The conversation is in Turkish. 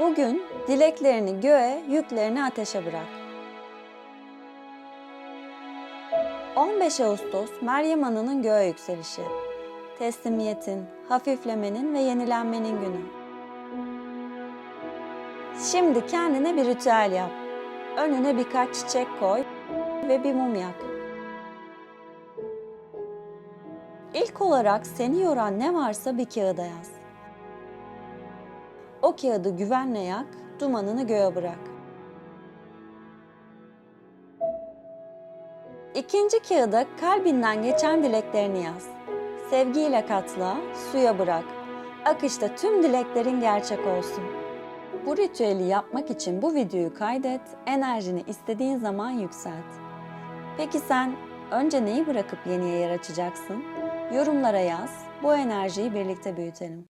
Bugün dileklerini göğe, yüklerini ateşe bırak. 15 Ağustos Meryem Ana'nın göğe yükselişi. Teslimiyetin, hafiflemenin ve yenilenmenin günü. Şimdi kendine bir ritüel yap. Önüne birkaç çiçek koy ve bir mum yak. İlk olarak seni yoran ne varsa bir kağıda yaz. O kağıdı güvenle yak, dumanını göğe bırak. İkinci kağıda kalbinden geçen dileklerini yaz. Sevgiyle katla, suya bırak. Akışta tüm dileklerin gerçek olsun. Bu ritüeli yapmak için bu videoyu kaydet, enerjini istediğin zaman yükselt. Peki sen önce neyi bırakıp yeniye yer açacaksın? Yorumlara yaz, bu enerjiyi birlikte büyütelim.